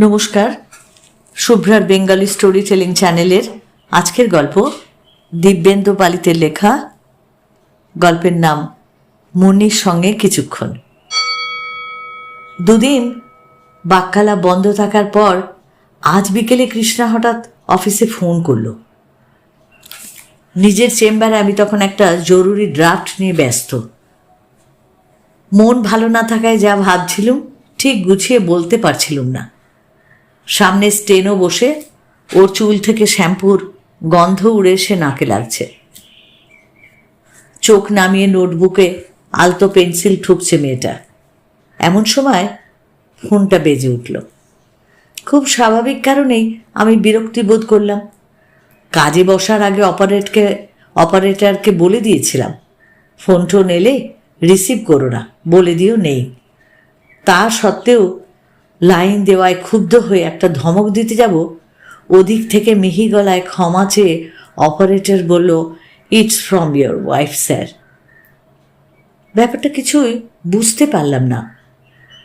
নমস্কার, শুভ্রার Bengali story telling চ্যানেলের আজকের গল্প, দিব্যেন্দু পালিতের লেখা, গল্পের নাম মুন্নির সঙ্গে কিছুক্ষণ। দুদিন বাক্কালা বন্ধ থাকার পর আজ বিকেলে কৃষ্ণা হঠাৎ অফিসে ফোন করল। নিজের চেম্বারে আমি তখন একটা জরুরি ড্রাফট নিয়ে ব্যস্ত। মন ভালো না থাকায় যা ভাবছিলুম, ঠিক গুছিয়ে বলতে পারছিলুম না। সামনে স্টেনও বসে, ওর চুল থেকে শ্যাম্পুর গন্ধ উড়ে এসে নাকে লাগছে। চোখ নামিয়ে নোটবুকে আলতো পেন্সিল ঠুকছে মেয়েটা। এমন সময় ফোনটা বেজে উঠল। খুব স্বাভাবিক কারণেই আমি বিরক্তি বোধ করলাম। কাজে বসার আগে অপারেটকে, অপারেটরকে বলে দিয়েছিলাম ফোন টোন এলে রিসিভ করো না, বলে দিও নেই। তা সত্ত্বেও লাইন দেওয়ায় ক্ষুব্ধ হয়ে একটা ধমক দিতে যাব। ওদিক থেকে মিহি গলায় ক্ষমা চেয়ে অপারেটর বলল it's from your wife sir ব্যাপারটা কিছুই বুঝতে পারলাম না।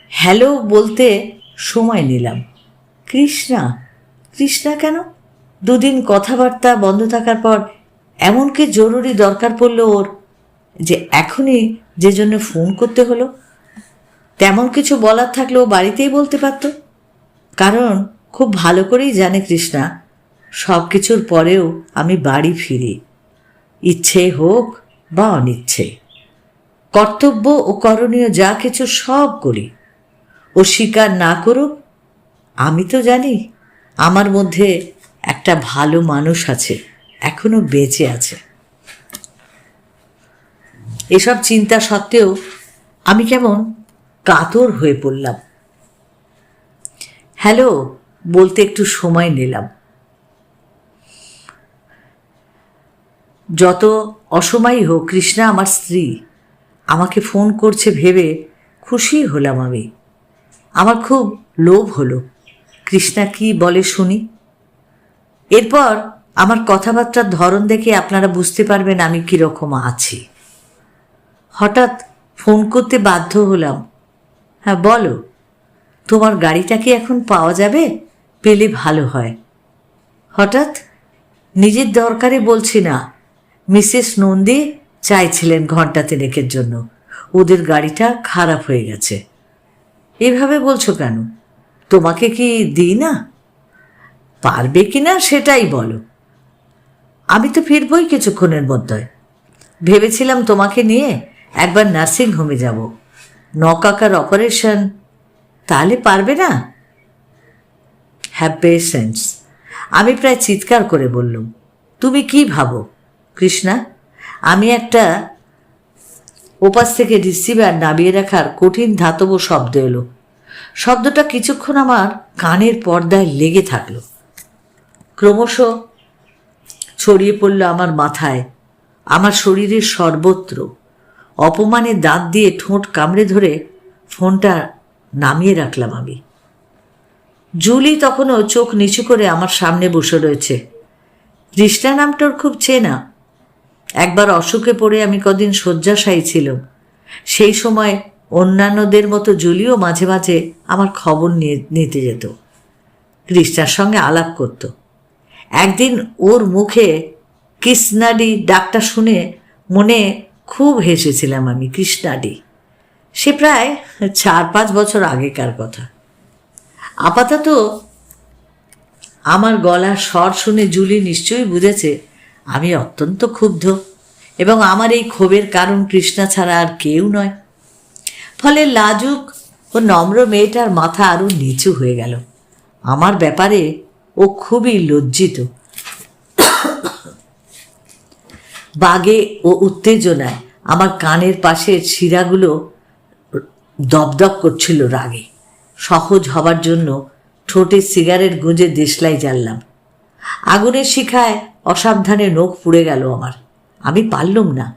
হ্যালো বলতে সময় নিলাম। কৃষ্ণা কৃষ্ণা কেন? দুদিন কথাবার্তা বন্ধ থাকার পর এমনকি জরুরি দরকার পড়ল ওর যে এখনই যে জন্য ফোন করতে হলো। তেমন কিছু বলার থাকলেও বাড়িতেই বলতে পারত। কারণ খুব ভালো করেই জানে কৃষ্ণা সব কিছুর পরেও আমি বাড়ি ফিরি, ইচ্ছে হোক বা অনিচ্ছে। কর্তব্য ও করণীয় যা কিছু সব করি। ও স্বীকার না করুক, আমি তো জানি আমার মধ্যে একটা ভালো মানুষ আছে, এখনও বেঁচে আছে। এসব চিন্তা সত্ত্বেও আমি কেমন কাতর হয়ে পড়লাম হ্যালো, বলতে একটু সময় নিলাম। যত অসময়ই হোক, কৃষ্ণা আমার স্ত্রী, আমাকে ফোন করছে ভেবে খুশি হলাম আমি। আমার খুব লোভ হলো। কৃষ্ণা কি বলে শুনি? এরপর আমার কথাবার্তার ধরন দেখে আপনারা বুঝতে পারবেন আমি কীরকম আছি। হঠাৎ ফোন করতে বাধ্য হলাম। হ্যাঁ বলো। তোমার গাড়িটা কি এখন পাওয়া যাবে? পেলে ভালো হয়। হঠাৎ নিজের দরকারে বলছি না, মিসেস নন্দী চাইছিলেন ঘণ্টা তিনেকের জন্য। ওদের গাড়িটা খারাপ হয়ে গেছে। এভাবে বলছো কেন? তোমাকে কি দিই না? পারবে কি না সেটাই বলো। আমি তো ফিরবই কিছুক্ষণের মধ্যে। ভেবেছিলাম তোমাকে নিয়ে একবার নার্সিং হোমে যাব। নকাকার অপারেশন তাহলে পারবে না? হ্যাভ পেশেন্স আমি প্রায় চিৎকার করে বললুম, তুমি কি ভাবো, কৃষ্ণা? আমি একটা ওপাশ থেকে রিসিভার নামিয়ে রাখার কঠিন ধাতব শব্দ এলো। শব্দটা কিছুক্ষণ আমার কানের পর্দায় লেগে থাকল। ক্রমশ ছড়িয়ে পড়ল আমার মাথায়, আমার শরীরের সর্বত্র। অপমানে দাঁত দিয়ে ঠোঁট কামড়ে ধরে ফোনটা নামিয়ে রাখলাম আমি। জুলি তখনও চোখ নিচু করে আমার সামনে বসে রয়েছে। কৃষ্ণা নামটার খুব চেনা। একবার অসুখে পড়ে আমি কদিন শয্যাশায়ী ছিলাম। সেই সময় অন্যান্যদের মতো জুলিও মাঝে মাঝে আমার খবর নিয়ে নিতে যেত। কৃষ্ণার সঙ্গে আলাপ করত। একদিন ওর মুখে কৃষ্ণাডি ডাকটা শুনে মনে খুব হেসেছিলাম আমি কৃষ্ণাডি সে প্রায় চার পাঁচ বছর আগেকার কথা। আপাতত আমার গলার স্বর শুনে জুলি নিশ্চয়ই বুঝেছে, আমি অত্যন্ত ক্ষুব্ধ এবং আমার এই ক্ষোভের কারণ কৃষ্ণা ছাড়া আর কেউ নয়। ফলে লাজুক ও নম্র মেয়েটার মাথা আরও নিচু হয়ে গেল। আমার ব্যাপারে ও খুবই লজ্জিত। বাগে ও উত্তেজনায় আমার কানের পাশের শিরাগুলো দপদপ করছিল রাগে। সহজ হবার জন্য ঠোঁটে সিগারেট গুঁজে দেশলাই জ্বাললাম। আগুনের শিখায় অসাবধানে নখ পুড়ে গেল আমার। আমি পারলুম না।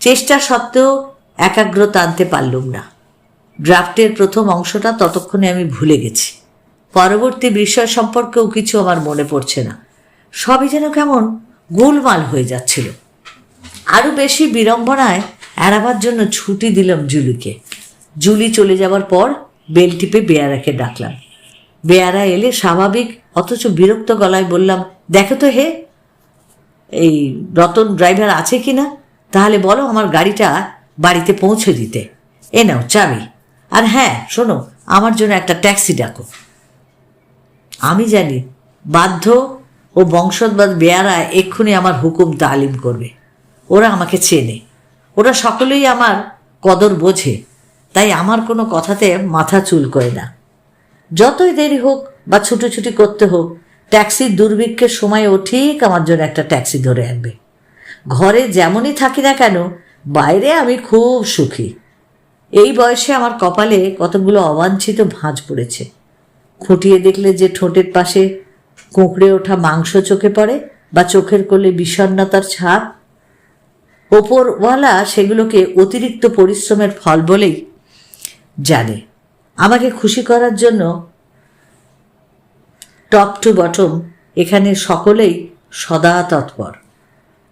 চেষ্টা সত্ত্বেও একাগ্রতা আনতে পারলুম না। ড্রাফটের প্রথম অংশটা ততক্ষণে আমি ভুলে গেছি। পরবর্তী বিষয় সম্পর্কেও কিছু আমার মনে পড়ছে না। সবই যেন কেমন গোলমাল হয়ে যাচ্ছিল। আরও বেশি বিড়ম্বনায় এড়াবার জন্য ছুটি দিলাম জুলিকে। জুলি চলে যাবার পর বেল টিপে বেয়ারাকে ডাকলাম। বেয়ারা এলে স্বাভাবিক, অথচ বিরক্ত গলায় বললাম, দেখো তো হে, এই রতন ড্রাইভার আছে কি না তাহলে বলো আমার গাড়িটা বাড়িতে পৌঁছে দিতে। এ নাও চাবি। আর হ্যাঁ শোনো, আমার জন্য একটা ট্যাক্সি ডাকো। আমি জানি, বাধ্য ও বংশোদ্বাদ বেয়ারা এক্ষুনি আমার হুকুম তালিম করবে। ওরা আমাকে চেনে। ওরা সকলেই আমার কদর বোঝে, তাই আমার কোনো কথাতে মাথা চুল করে না। যতই দেরি হোক বা ছুটোছুটি করতে হোক ট্যাক্সির দুর্ভিক্ষের সময় ও ঠিক আমার জন্য একটা ট্যাক্সি ধরে আনবে। ঘরে যেমনই থাকি না কেন, বাইরে আমি খুব সুখী। এই বয়সে আমার কপালে কতগুলো অবাঞ্ছিত ভাঁজ পড়েছে। খুঁটিয়ে দেখলে যে ঠোঁটের পাশে কোঁকড়ে ওঠা মাংস চোখে পড়ে বা চোখের কোলে বিষণ্ণতার ছাপ ওপরওয়ালা সেগুলোকে অতিরিক্ত পরিশ্রমের ফল বলেই জানে। আমাকে খুশি করার জন্য টপ টু বটম এখানে সকলেই সদা তৎপর।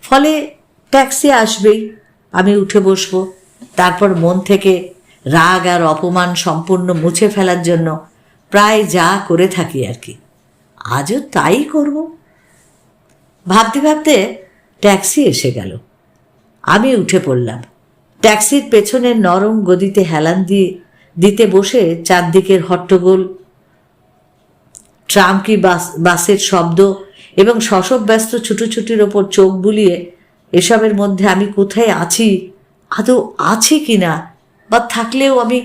ফলে ট্যাক্সি আসবেই, আমি উঠে বসবো। তারপর মন থেকে রাগ আর অপমান সম্পূর্ণ মুছে ফেলার জন্য প্রায় যা করে থাকি আর কি। আজও তাই করব? ভাবতে ভাবতে ট্যাক্সি এসে গেল। আমি উঠে পড়লাম। ট্যাক্সির পেছনের নরম গদিতে হেলান দিয়ে দিতে বসে চারদিকের হট্টগোল, ট্রামকি বাস, বাসের শব্দ এবং শশব ব্যস্ত ছুটোছুটির ওপর চোখ বুলিয়ে, এসবের মধ্যে আমি কোথায় আছি? আদৌ আছি কি না বা থাকলেও আমি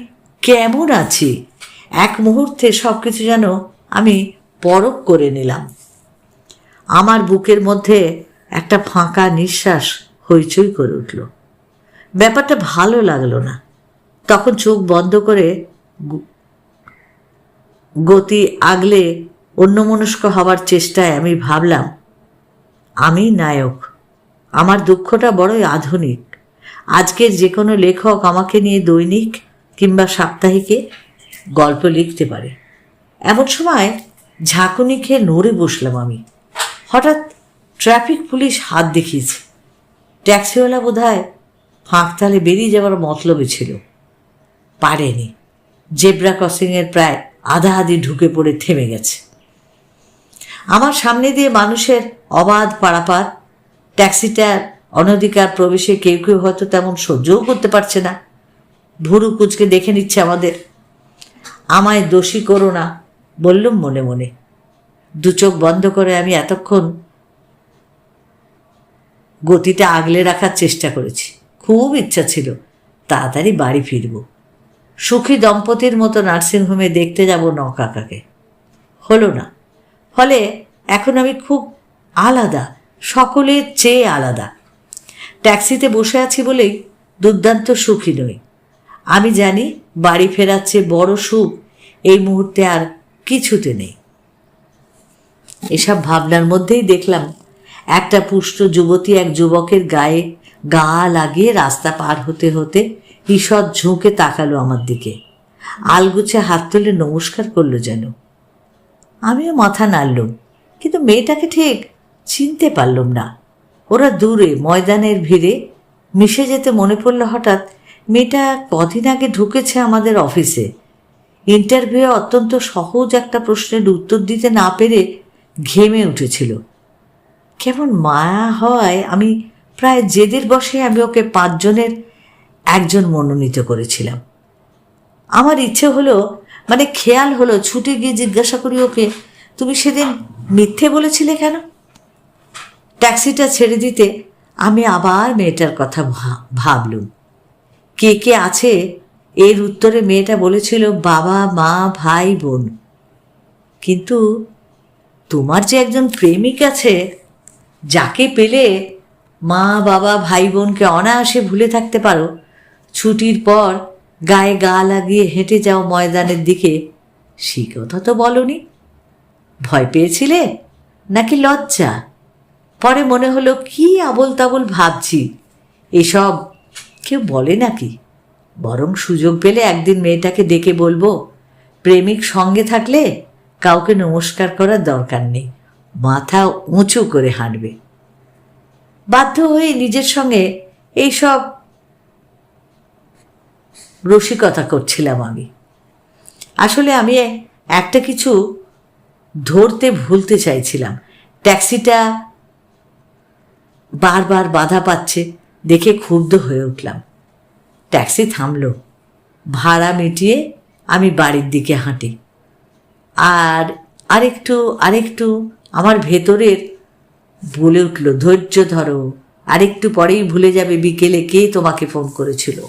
কেমন আছি? এক মুহূর্তে সব কিছু যেন আমি পরখ করে নিলাম। আমার বুকের মধ্যে একটা ফাঁকা নিঃশ্বাস হইচই করে উঠল। ব্যাপারটা ভালো লাগল না। তখন চোখ বন্ধ করে গতি আগলে অন্যমনস্ক হবার চেষ্টায় আমি ভাবলাম, আমি নায়ক। আমার দুঃখটা বড়ই আধুনিক। আজকের যে কোনো লেখক আমাকে নিয়ে দৈনিক কিংবা সাপ্তাহিকে গল্প লিখতে পারে। এমন সময় ঝাঁকুনি খেয়ে নড়ে বসলাম আমি। হঠাৎ ট্রাফিক পুলিশ হাত দেখিয়েছে। ট্যাক্সিওয়ালা বোধ হয় ফাঁকতালে বেরিয়ে যাওয়ার মতলবে ছিল। পারেনি। জেব্রা ক্রসিংয়ের প্রায় আধা আধি ঢুকে পড়ে থেমে গেছে। আমার সামনে দিয়ে মানুষের অবাধ পারাপার, ট্যাক্সিটার অনধিকার প্রবেশে কেউ কেউ হয়তো তেমন সহ্যও করতে পারছে না। ভুরু কুচকে দেখে নিচ্ছে আমাদের। আমায় দোষী করো না বললুম মনে মনে। দু চোখ বন্ধ করে আমি এতক্ষণ গতিটা আগলে রাখার চেষ্টা করেছি। খুব ইচ্ছা ছিল, তাড়াতাড়ি বাড়ি ফিরব। সুখী দম্পতির মতো নার্সিংহোমে দেখতে যাব নকাকাকে। হলো না। ফলে এখন আমি খুব আলাদা, সকলের চেয়ে আলাদা। ট্যাক্সিতে বসে আছি বলেই দুর্দান্ত সুখী নই। আমি জানি বাড়ি ফেরার চেয়ে বড় সুখ এই মুহূর্তে আর কিছুতে নেই। এসব ভাবনার মধ্যেই দেখলাম একটা পুষ্ট যুবতী এক যুবকের গায়ে গা লাগিয়ে রাস্তা পার হতে হতে ঈষৎ ঝুঁকে তাকালো আমার দিকে। আলগুছে হাত তুলে নমস্কার করল যেন। আমিও মাথা নাড়লুম, কিন্তু মেয়েটাকে ঠিক চিনতে পারলুম না। ওরা দূরে ময়দানের ভিড়ে মিশে যেতে মনে পড়ল হঠাৎ মেয়েটা কদিন আগে ঢুকেছে আমাদের অফিসে। ইন্টারভিউ অত্যন্ত সহজ একটা প্রশ্নের উত্তর দিতে না পেরে ঘেমে উঠেছিল। কেমন মায়া হয়, আমি প্রায় জেদের বসে আমি ওকে পাঁচজনের একজন মনোনীত করেছিলাম। আমার ইচ্ছে হলো মানে খেয়াল হলো, ছুটে গিয়ে জিজ্ঞাসা করি ওকে, তুমি সেদিন মিথ্যে বলেছিলে কেন? ট্যাক্সিটা ছেড়ে দিতে আমি আবার মেয়েটার কথা ভাবলুম। কে কে আছে? এর উত্তরে মেয়েটা বলেছিল, বাবা, মা, ভাই, বোন। কিন্তু তোমার যে একজন প্রেমিক আছে যাকে পেলে মা, বাবা, ভাই, বোনকে অনায়াসে ভুলে থাকতে পারো, ছুটির পর গায়ে গা লাগিয়ে হেঁটে যাও ময়দানের দিকে। সে কথা তো বলনি। ভয় পেয়েছিলে? নাকি লজ্জা? পরে মনে হলো, কি আবল তাবল ভাবছি। এসব কেউ বলে নাকি? বরং সুযোগ পেলে একদিন মেয়েটাকে ডেকে বলব, প্রেমিক সঙ্গে থাকলে কাউকে নমস্কার করার দরকার নেই। মাথা উঁচু করে হাঁটবে। বাধ্য হয়ে নিজের সঙ্গে এইসব রসিকতা করছিলাম আমি। আসলে আমি একটা কিছু ধরতে ভুলতে চাইছিলাম। ট্যাক্সিটা বারবার বাধা পাচ্ছে দেখে ক্ষুব্ধ হয়ে উঠলাম। ট্যাক্সি থামল। ভাড়া মিটিয়ে আমি বাড়ির দিকে হাঁটি। আর আরেকটু আরেকটু আমার ভেতরের বলে উঠল, ধৈর্য ধরো। আরেকটু পরেই ভুলে যাবে বিকেলে কে তোমাকে ফোন করেছিল।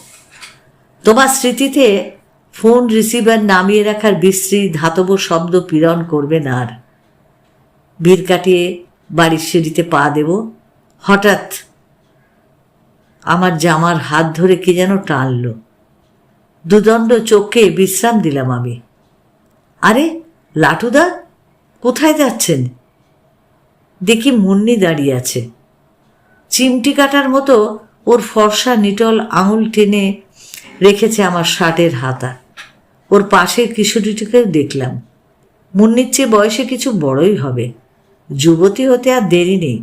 তোমার স্মৃতিতে ফোন রিসিভার নামিয়ে রাখার বিশ্রী ধাতব শব্দ পীড়ন করবে না আর। ভিড় কাটিয়ে বাড়ির সিঁড়িতে পা দেব। হঠাৎ আমার জামার হাত ধরে কে যেন টানল। দুদণ্ড চোখে বিশ্রাম দিলাম আমি। আরে, লাটুদা, কোথায় যাচ্ছেন? দেখি মুন্নি দাঁড়িয়ে আছে। চিমটি কাটার মতো ওর ফর্সা নিটল আঙুল টেনে রেখেছে আমার শার্টের হাতা। ওর পাশের কিশোরীটিকেও দেখলাম। মুন্নির চেয়ে বয়সে কিছু বড়ই হবে। যুবতী হতে আর দেরি নেই।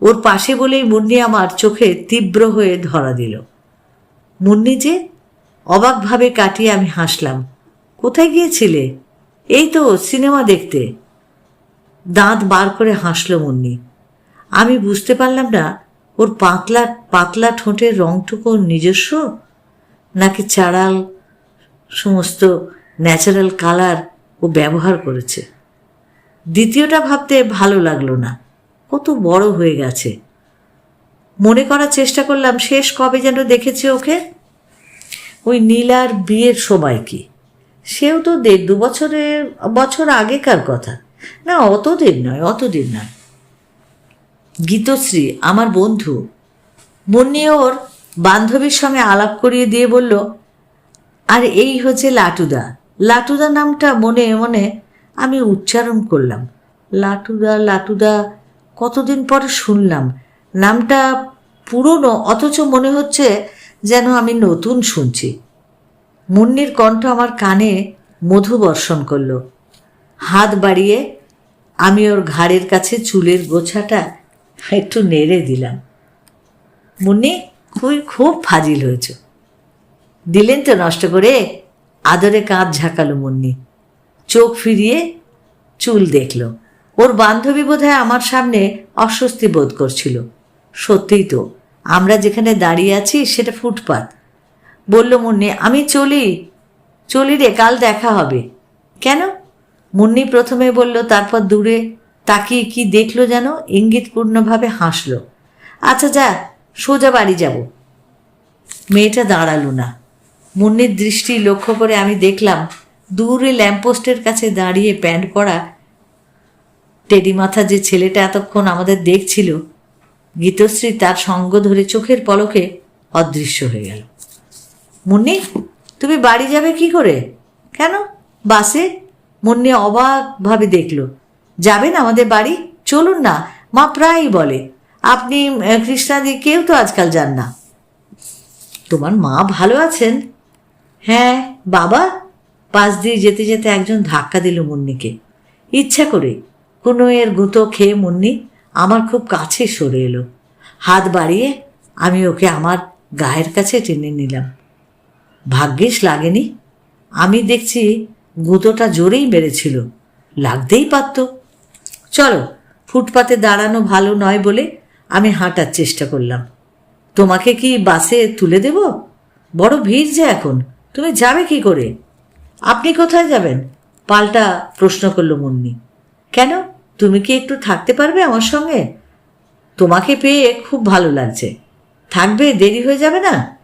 ওর পাশে বলেই মুন্নি আমার চোখে তীব্র হয়ে ধরা দিল। মুন্নি যে অবাকভাবে কাটিয়ে আমি হাসলাম। কোথায় গিয়েছিলে? এই তো, সিনেমা দেখতে। দাঁত বার করে হাসলো মুন্নি। আমি বুঝতে পারলাম না, ওর পাতলা পাতলা ঠোঁটের রংটুকু ওর নিজস্ব, নাকি চাড়াল সমস্ত ন্যাচারাল কালার ও ব্যবহার করেছে। দ্বিতীয়টা ভাবতে ভালো লাগল না। কত বড় হয়ে গেছে। মনে করার চেষ্টা করলাম, শেষ কবে যেন দেখেছে ওকে? ওই নীলার বিয়ের সময় কি? সেও তো দেড় দু বছরের, বছর আগেকার কথা। না, অতদিন নয় অতদিন নয়। গীতশ্রী, আমার বন্ধু, মুন্নি ওর বান্ধবীর সঙ্গে আলাপ করিয়ে দিয়ে বলল, আর এই হচ্ছে লাটুদা। লাটুদা নামটা মনে মনে আমি উচ্চারণ করলাম। লাটুদা লাটুদা, কতদিন পরে শুনলাম। নামটা পুরনো, অথচ মনে হচ্ছে যেন আমি নতুন শুনছি। মুন্নির কণ্ঠ আমার কানে মধু বর্ষণ করল। হাত বাড়িয়ে আমি ওর ঘাড়ের কাছে চুলের গোছাটা একটু নেড়ে দিলাম। মুন্নি, খুবই, খুব ফাজিল হয়েছ। দিলেন তো নষ্ট করে আদরে কাঁধ ঝাঁকালো মুন্নি। চোখ ফিরিয়ে চুল দেখল। ওর বান্ধবী বোধহয় আমার সামনে অস্বস্তি বোধ করছিল। সত্যিই তো, আমরা যেখানে দাঁড়িয়ে আছি সেটা ফুটপাত। বলল মুন্নি, আমি চলি চলি রে, কাল দেখা হবে। কেন? মুন্নি প্রথমে বলল, তারপর দূরে তাকিয়ে কি দেখল যেন? ইঙ্গিতপূর্ণভাবে হাসল আচ্ছা যা, সোজা বাড়ি যাব। মেয়েটা দাঁড়াল না। মুন্নির দৃষ্টি লক্ষ্য করে আমি দেখলাম, দূরে ল্যাম্পপোস্টের কাছে দাঁড়িয়ে প্যান্ট পরা টেডি মাথা যে ছেলেটা এতক্ষণ আমাদের দেখছিল, গীতশ্রী তার সঙ্গ ধরে চোখের পলকে অদৃশ্য হয়ে গেল। মুন্নি, তুমি বাড়ি যাবে কি করে? কেন? বাসে? মুন্নি অবাকভাবে দেখল। যাবেন আমাদের বাড়ি? চলুন না, মা প্রায়ই বলে, আপনি কৃষ্ণাদি কেউ তো আজকাল যান না। তোমার মা ভালো আছেন? হ্যাঁ বাবা? পাশ দিয়ে যেতে যেতে একজন ধাক্কা দিল মুন্নিকে। ইচ্ছা করে, কোনো এর গুঁতো খেয়ে মুন্নি আমার খুব কাছে সরে এলো। হাত বাড়িয়ে আমি ওকে আমার গায়ের কাছে টেনে নিলাম। ভাগ্যিস লাগেনি। আমি দেখছি গুঁতোটা জোরেই মেরেছিল লাগতেই পারত। চলো, ফুটপাতে দাঁড়ানো ভালো নয় বলে আমি হাঁটার চেষ্টা করলাম। তোমাকে কি বাসে তুলে দেব? বড় ভিড় যে এখন, তুমি যাবে কি করে? আপনি কোথায় যাবেন? পাল্টা প্রশ্ন করল মুন্নি। কেন? তুমি কি একটু থাকতে পারবে আমার সঙ্গে? তোমাকে পেয়ে খুব ভালো লাগছে। থাকবে, দেরি হয়ে যাবে না?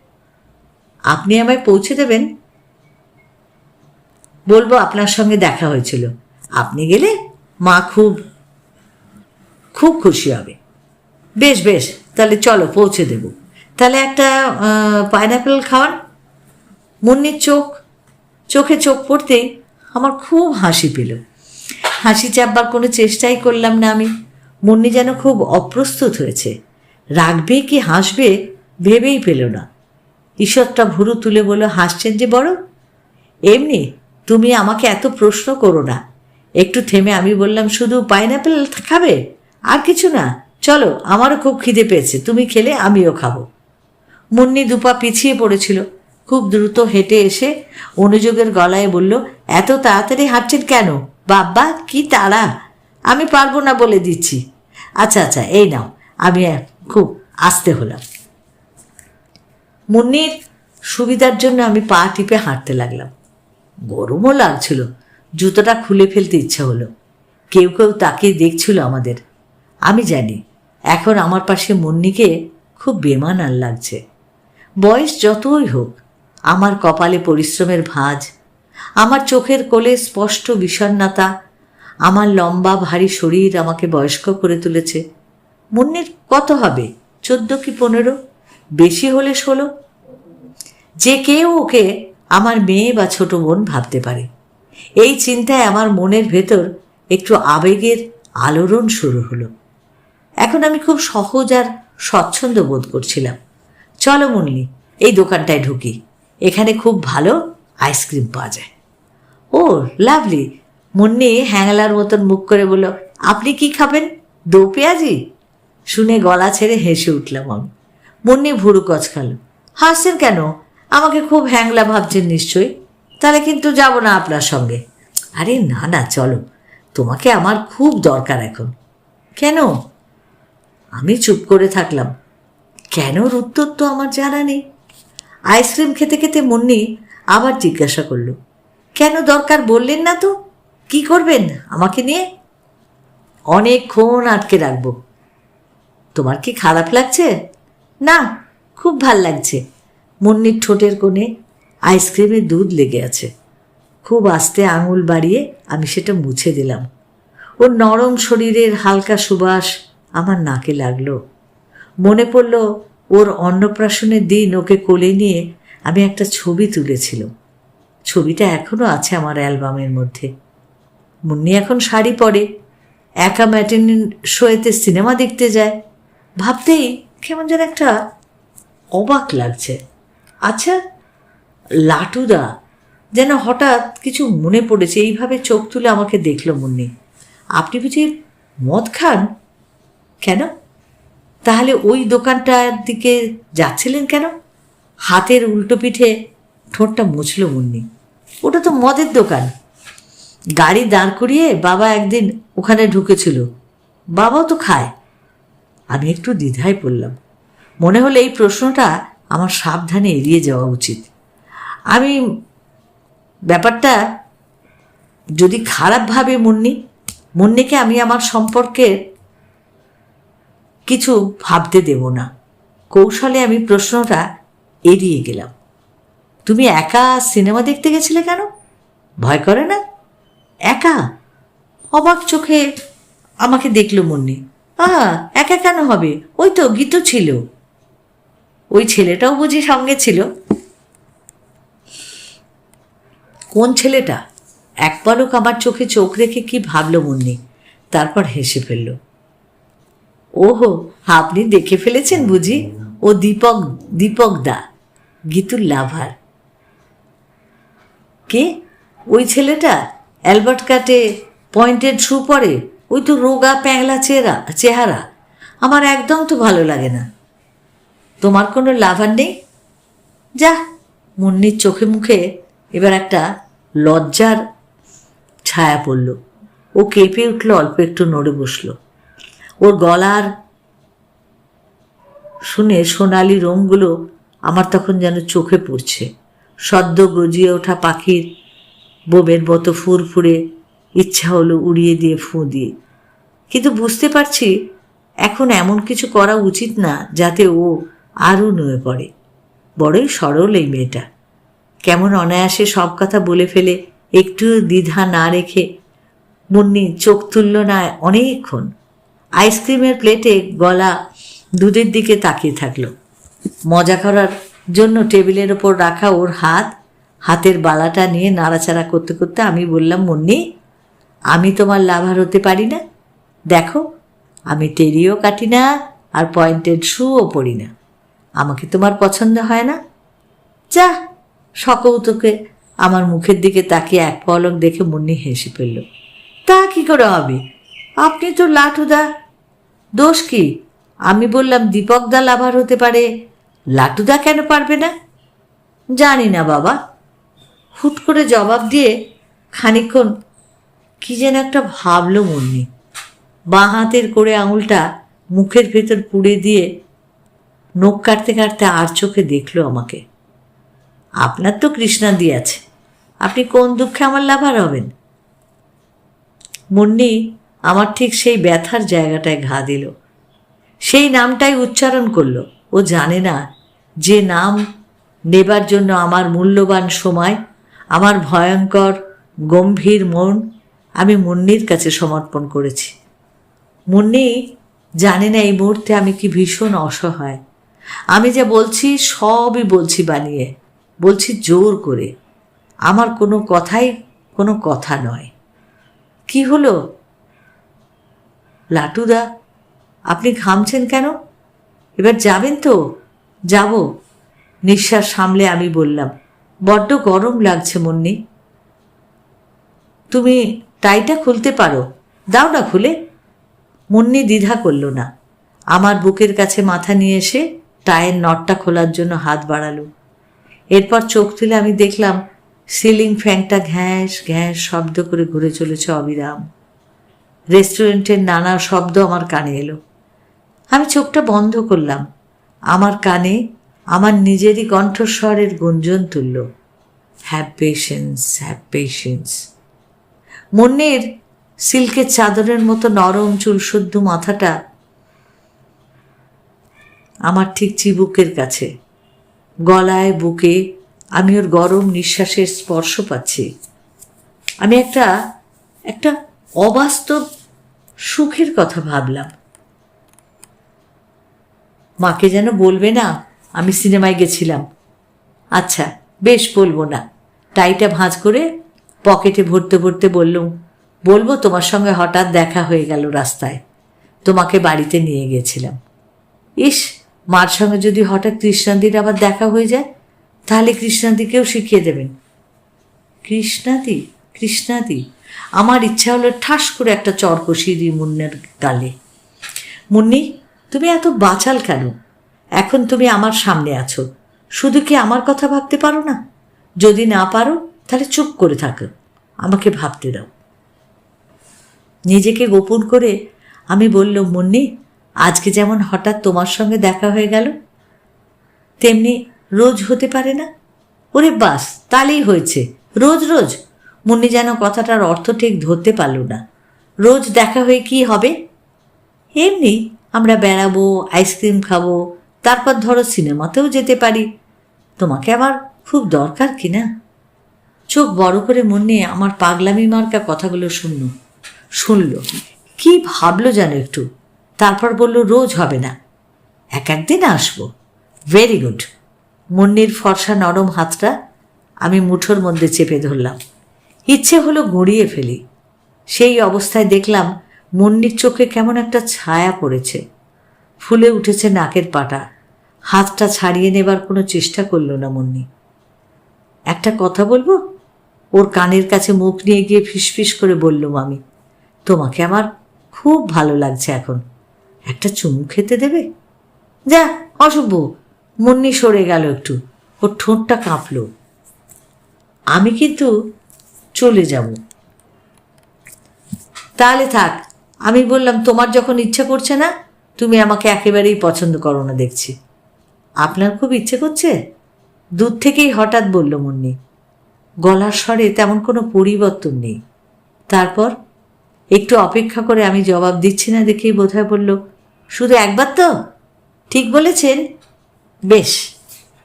আপনি আমায় পৌঁছে দেবেন? বলব আপনার সঙ্গে দেখা হয়েছিল। আপনি গেলে মা খুব খুব খুশি হবে। বেশ বেশ, তাহলে চলো, পৌঁছে দেব। তাহলে একটা পাইনাপেল খাওয়ান মুন্নির চোখ, চোখে চোখ পড়তেই আমার খুব হাসি পেল। হাসি চাপবার কোনো চেষ্টাই করলাম না আমি। মুন্নি যেন খুব অপ্রস্তুত হয়েছে। রাগবে কি হাসবে ভেবেই পেল না। ঈশ্বরটা ভুরু তুলে বলল, হাসছেন যে বড়? এমনি তুমি আমাকে এত প্রশ্ন করো না। একটু থেমে আমি বললাম, শুধু পাইনাপেল খাবে? আর কিছু না। চলো, আমারও খুব খিদে পেয়েছে। তুমি খেলে, আমিও খাব। মুন্নি দুপা পিছিয়ে পড়েছিল। খুব দ্রুত হেঁটে এসে অনুযোগের গলায় বলল, এত তাড়াতাড়ি হাঁটছেন কেন? বাবা, কি তাড়া। আমি পারব না বলে দিচ্ছি। আচ্ছা আচ্ছা এই নাও। আমি খুব আসতে হলাম। মুন্নির সুবিধার জন্য আমি পা টিপে হাঁটতে লাগলাম। গরমও লাগছিল। জুতোটা খুলে ফেলতে ইচ্ছা হলো। কেউ কেউ তাকিয়ে দেখছিল আমাদের। আমি জানি, এখন আমার পাশে মুন্নিকে খুব বেমানার লাগছে। বয়স যতই হোক, আমার কপালে পরিশ্রমের ভাঁজ, আমার চোখের কোলে স্পষ্ট বিষণ্ণতা, আমার লম্বা ভারী শরীর আমাকে বয়স্ক করে তুলেছে। মুন্নির কত হবে? চোদ্দ কি পনেরো? বেশি হলে ষোলো? যে কেউ ওকে আমার মেয়ে বা ছোট বোন ভাবতে পারে। এই চিন্তায় আমার মনের ভেতর একটু আবেগের আলোড়ন শুরু হলো। এখন আমি খুব সহজ আর স্বচ্ছন্দ বোধ করছিলাম। চলো মুন্নি, এই দোকানটায় ঢুকি। এখানে খুব ভালো আইসক্রিম পাওয়া যায়। ও, লাভলি। মুন্নি হ্যাংলার মতন মুখ করে বলল, আপনি কি খাবেন? দো পেঁয়াজি? শুনে গলা ছেড়ে হেসে উঠলাম আমি। মুন্নি ভুরু কচ কচকালো, হাসছেন কেন? আমাকে খুব হ্যাংলা ভাবছেন নিশ্চয়ই। তাহলে কিন্তু যাব না আপনার সঙ্গে। আরে না না, চলো। তোমাকে আমার খুব দরকার এখন। কেন? আমি চুপ করে থাকলাম। কেন উত্তর তো আমার জানা নেই। আইসক্রিম খেতে খেতে মুন্নি আবার জিজ্ঞাসা করল। কেন দরকার বললেন না তো? কি করবেন আমাকে নিয়ে? অনেকক্ষণ আটকে রাখব। তোমার কি খারাপ লাগছে? না, খুব ভালো লাগছে। মুন্নির ঠোঁটের কোণে আইসক্রিমে দুধ লেগে আছে। খুব আস্তে আঙুল বাড়িয়ে আমি সেটা মুছে দিলাম। ওর নরম শরীরের হালকা সুবাস আমার নাকে লাগল। মনে পড়ল ওর অন্নপ্রাশনের দিন ওকে কোলে নিয়ে আমি একটা ছবি তুলেছিলাম। ছবিটা এখনও আছে আমার অ্যালবামের মধ্যে। মুন্নি এখন শাড়ি পরে, একা ম্যাটিন শোয়েতে সিনেমা দেখতে যায়। ভাবতেই কেমন যেন একটা অবাক লাগছে। আচ্ছা লাটুদা, যেন হঠাৎ কিছু মনে পড়েছে, এইভাবে চোখ তুলে আমাকে দেখল মুন্নি। আপনি বুঝি মদ খান? কেন? তাহলে ওই দোকানটার দিকে যাচ্ছিলেন কেন? হাতের উল্টো পিঠে ঠোঁটটা মুছল মুন্নি। ওটা তো মদের দোকান। গাড়ি দাঁড় করিয়ে বাবা একদিন ওখানে ঢুকেছিল। বাবাও তো খায়। আমি একটু দ্বিধায় পড়লাম। মনে হলো এই প্রশ্নটা আমার সাবধানে এড়িয়ে যাওয়া উচিত। আমি ব্যাপারটা যদি খারাপভাবে মুন্নি, মুন্নিকে আমি আমার সম্পর্কে কিছু ভাবতে দেব না। কৌশলে আমি প্রশ্নটা এড়িয়ে গেলাম। তুমি একা সিনেমা দেখতে গেছিলে কেন? ভয় করে না? একা? অবাক চোখে আমাকে দেখল মুন্নি। আহা, একা কেন হবে? ওই তো গীত ছিল। ওই ছেলেটাও বুঝি সঙ্গে ছিল? কোন ছেলেটা? এক পলক আমার চোখে চোখ রেখে কি ভাবলো মুন্নি? তারপর হেসে ফেলল। ওহো, আপনি দেখে ফেলেছেন বুঝি? ও দীপক দীপক দা, গীতুর লাভার। কে? ওই ছেলেটা? অ্যালবার্ট কাটে পয়েন্টেড শু পরে? ওই তো রোগা প্যাংলা চেহারা চেহারা। আমার একদম তো ভালো লাগে না। তোমার কোনো লাভার নেই? যা, মুন্নির চোখে মুখে এবার একটা লজ্জার ছায়া পড়ল। ও কেঁপে উঠল, অল্প একটু নড়ে বসল। ওর গলার শুনে সোনালি রঙগুলো আমার তখন যেন চোখে পড়ছে। সদ্য গজিয়ে ওঠা পাখির বোবের মতো ফুরফুরে ইচ্ছা হলো উড়িয়ে দিয়ে ফুঁ দিয়ে। কিন্তু বুঝতে পারছি, এখন এমন কিছু করা উচিত না, যাতে ও আরও নুয়ে পড়ে। বড়ই সরল এই মেয়েটা। কেমন অনায়াসে সব কথা বলে ফেলে একটু দ্বিধা না রেখে মুন্নি চোখ তুলল না অনেকক্ষণ। আইসক্রিমের প্লেটে গলা দুধের দিকে তাকিয়ে থাকল। মজা করার জন্য টেবিলের ওপর রাখা ওর হাত, হাতের বালাটা নিয়ে নাড়াচাড়া করতে করতে আমি বললাম, মুন্নি, আমি তোমার লাভার হতে পারি না। দেখো, আমি টেরিও কাটি না আর পয়েন্টেড শুও পড়ি না। আমাকে তোমার পছন্দ হয় না? যা সকৌতকে আমার মুখের দিকে তাকিয়ে এক পলক দেখে মুন্নি হেসে ফেলল। তা কি করে হবে? আপনি তো লাটুদা। দোষ কি? আমি বললাম দীপকদা লাভার হতে পারে। লাটুদা কেন পারবে না? জানি না বাবা। হুট করে জবাব দিয়ে খানিকক্ষণ কি যেন একটা ভাবলো মুন্নি। বাঁ হাতের করে আঙুলটা মুখের ভেতর পুড়ে দিয়ে নখ কাটতে কাটতে আর চোখে দেখল আমাকে। আপনার তো কৃষ্ণাদি আছে। আপনি কোন দুঃখে আমার লাভার হবেন? মুন্নি আমার ঠিক সেই ব্যথার জায়গাটায় ঘা দিল। সেই নামটাই উচ্চারণ করল। ও জানে না যে নাম নেবার জন্য আমার মূল্যবান সময়, আমার ভয়ঙ্কর, গম্ভীর মন আমি মুন্নির কাছে সমর্পণ করেছি। মুন্নি জানে না এই মুহূর্তে আমি কি ভীষণ অসহায়। আমি যা বলছি, সবই বলছি বানিয়ে। বলছি জোর করে। আমার কোনো কথাই কোনো কথা নয়। কি হলো? লাটুদা, আপনি ঘামছেন কেন? এবার যাবেন তো? যাব। নিঃশ্বাস সামলে আমি বললাম, বড্ড গরম লাগছে মুন্নি। তুমি টাইটা খুলতে পারো। দাও না খুলে। মুন্নি দ্বিধা করল না। আমার বুকের কাছে মাথা নিয়ে এসে টায়ের নটটা খোলার জন্য হাত বাড়ালো। এরপর চোখ তুলে আমি দেখলাম, সিলিং ফ্যানটা ঘ্যাঁস ঘ্যাঁস শব্দ করে ঘুরে চলেছে অবিরাম। রেস্টুরেন্টের নানা শব্দ আমার কানে এলো। আমি চোখটা বন্ধ করলাম। আমার কানে আমার নিজেরই কণ্ঠস্বরের গুঞ্জন তুলল। হ্যাভ পেশেন্স হ্যাভ পেশেন্স মুন্নির সিল্কের চাদরের মতো নরম চুলশুদ্ধ মাথাটা আমার ঠিক চিবুকের কাছে। গলায়, বুকে আমি ওর গরম নিঃশ্বাসের স্পর্শ পাচ্ছি। আমি একটা একটা অবাস্তব সুখের কথা ভাবলাম। মাকে যেন বলবে না, আমি সিনেমায় গেছিলাম। আচ্ছা বেশ বলব না। টাইটা ভাঁজ করে পকেটে ভরতে ভরতে বললুম, বলব তোমার সঙ্গে হঠাৎ দেখা হয়ে গেল রাস্তায়। তোমাকে বাড়িতে নিয়ে গেছিলাম। ইস মার সঙ্গে যদি হঠাৎ কৃষ্ণাদির আবার দেখা হয়ে যায়, তাহলে কৃষ্ণাদিকেও শিখিয়ে দেবেন। কৃষ্ণাদি কৃষ্ণাদি আমার ইচ্ছা হলো ঠাস করে একটা চর কষিয়ে দিই মুন্নের গালে। মুন্নি, তুমি এত বাঁচাল কেন? এখন তুমি আমার সামনে আছো। শুধু কি আমার কথা ভাবতে পারো না? যদি না পারো, তাহলে চুপ করে থাকো। আমাকে ভাবতে দাও। নিজেকে গোপন করে আমি বললাম, মুন্নি আজকে যেমন হঠাৎ তোমার সঙ্গে দেখা হয়ে গেল, তেমনি রোজ হতে পারে না। ওরে বাস তাহলেই হয়েছে। রোজ রোজ। মুন্নি যেন কথাটার অর্থ ঠিক ধরতে পারল না। রোজ দেখা হয়ে কি হবে? এমনি আমরা বেড়াবো, আইসক্রিম খাব, তারপর ধরো সিনেমাতেও যেতে পারি। তোমাকে আমার খুব দরকার কি না? চোখ বড় করে মন নিয়ে আমার পাগলামি মার্কা কথাগুলো শুনল। শুনল, কি ভাবলো যেন একটু? তারপর বলল, রোজ হবে না। এক একদিন আসব। ভেরি গুড মুন্নির ফর্সা নরম হাতটা আমি মুঠোর মধ্যে চেপে ধরলাম। ইচ্ছে হলো গড়িয়ে ফেলি। সেই অবস্থায় দেখলাম মুন্নির চোখে কেমন একটা ছায়া পড়েছে। ফুলে উঠেছে নাকের পাটা। হাতটা ছাড়িয়ে নেবার কোনো চেষ্টা করল না মুন্নি। একটা কথা বলব? ওর কানের কাছে মুখ নিয়ে গিয়ে ফিসফিস করে বললুম আমি। তোমাকে আমার খুব ভালো লাগছে এখন। একটা চুমু খেতে দেবে? যা, অশুভ। মুন্নি সরে গেল একটু। ওর ঠোঁটটা কাঁপল। আমি কিন্তু চলে যাব। তাহলে থাক, আমি বললাম, তোমার যখন ইচ্ছা করছে না, তুমি আমাকে একেবারেই পছন্দ করো না দেখছি। আপনার খুব ইচ্ছে করছে? দূর থেকেই হঠাৎ বলল মুন্নি। গলার স্বরে তেমন কোনো পরিবর্তন নেই। তারপর একটু অপেক্ষা করে আমি জবাব দিচ্ছি না দেখেই বোধহয় বলল, শুধু একবার তো? ঠিক বলেছেন। বেশ,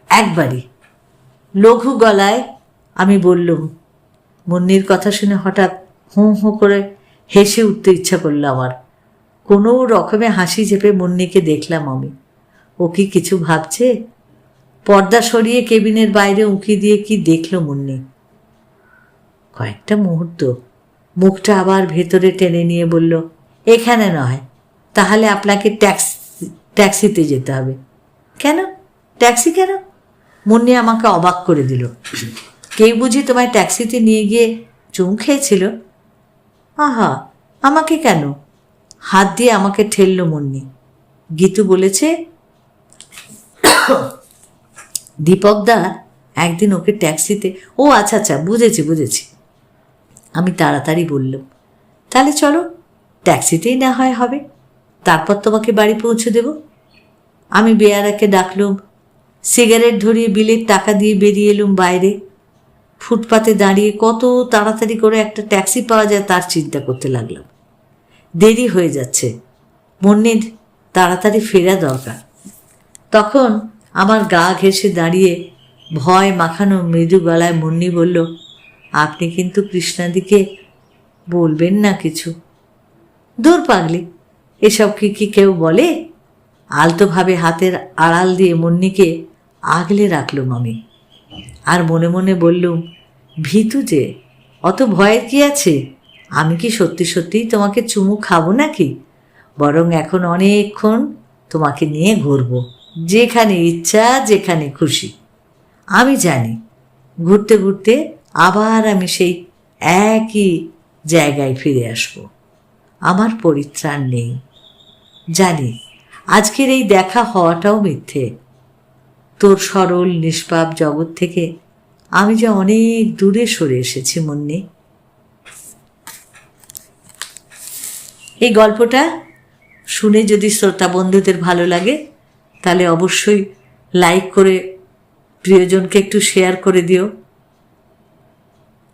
একবারই। লঘু গলায় আমি বললুম। মুন্নির কথা শুনে হঠাৎ হুঁ হুঁ করে হেসে উঠতে ইচ্ছা করল আমার। কোনো রকমে হাসি চেপে মুন্নিকে দেখলাম আমি। ও কি কিছু ভাবছে? পর্দা সরিয়ে কেবিনের বাইরে উঁকি দিয়ে কি দেখল মুন্নি? কয়েকটা মুহূর্ত মুখটা আবার ভেতরে টেনে নিয়ে বলল, এখানে নয়, তাহলে আপনাকে ট্যাক্সি, ট্যাক্সিতে যেতে হবে। কেন? ট্যাক্সি কেন? মুন্নি আমাকে অবাক করে দিল। কেউ বুঝি তোমায় ট্যাক্সিতে নিয়ে গিয়ে চুম খেয়েছিল? আহা, আমাকে কেন? হাত দিয়ে আমাকে ঠেললো মুন্নি। গীতু বলেছে, দীপকদা, একদিন ওকে ট্যাক্সিতে, ও আচ্ছা আচ্ছা বুঝেছি বুঝেছি। আমি তাড়াতাড়ি বললাম, তাহলে চলো, ট্যাক্সিতেই না হয় হবে, তারপর তোমাকে বাড়ি পৌঁছে দেব। আমি বেয়ারাকে ডাকলুম, সিগারেট ধরিয়ে বিলের টাকা দিয়ে বেরিয়ে এলুম বাইরে। ফুটপাতে দাঁড়িয়ে কত তাড়াতাড়ি করে একটা ট্যাক্সি পাওয়া যায় তার চিন্তা করতে লাগলাম। দেরি হয়ে যাচ্ছে, মুন্নির তাড়াতাড়ি ফেরা দরকার। তখন আমার গা ঘেঁষে দাঁড়িয়ে ভয় মাখানো মৃদু গলায় মুন্নি বলল আপনি কিন্তু কৃষ্ণাদিকে বলবেন না কিছু। দূর পাগলি, এসব কি কি কেউ বলে? আলতোভাবে হাতের আড়াল দিয়ে মুন্নিকে আগলে রাখলুম আমি। আর মনে মনে বললুম, ভীতু যে, অত ভয়ের কি আছে? আমি কি সত্যি সত্যিই তোমাকে চুমু খাব নাকি? বরং এখন অনেকক্ষণ তোমাকে নিয়ে ঘুরবো, যেখানে ইচ্ছা, যেখানে খুশি। আমি জানি, ঘুরতে ঘুরতে আবার আমি সেই একই জায়গায় ফিরে আসব। আমার পরিত্রাণ নেই। জানি, আজকের এই দেখা হওয়াটাও মিথ্যে। তোর সরল, নিষ্পাপ জগৎ থেকে আমি যে অনেক দূরে সরে এসেছি, মুন্নি। এই গল্পটা শুনে যদি শ্রোতা বন্ধুদের ভালো লাগে, তাহলে অবশ্যই লাইক করে প্রিয়জনকে একটু শেয়ার করে দিও।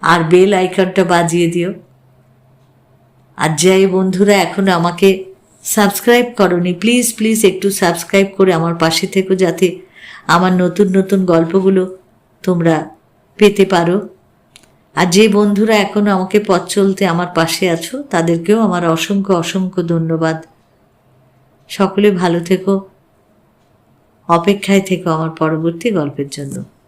আর বেল আইকনটা বাজিয়ে দিও। আর যে বন্ধুরা, এখন আমাকে সাবস্ক্রাইব করনি। প্লিজ প্লিজ একটু সাবস্ক্রাইব করে আমার পাশে থেকো যাতে আমার নতুন নতুন গল্পগুলো তোমরা পেতে পারো। আর যে বন্ধুরা এখনও আমাকে পথ চলতে আমার পাশে আছো, তাদেরকেও আমার অসংখ্য অসংখ্য ধন্যবাদ। সকলে ভালো থেকো, অপেক্ষায় থেকো আমার পরবর্তী গল্পের জন্য।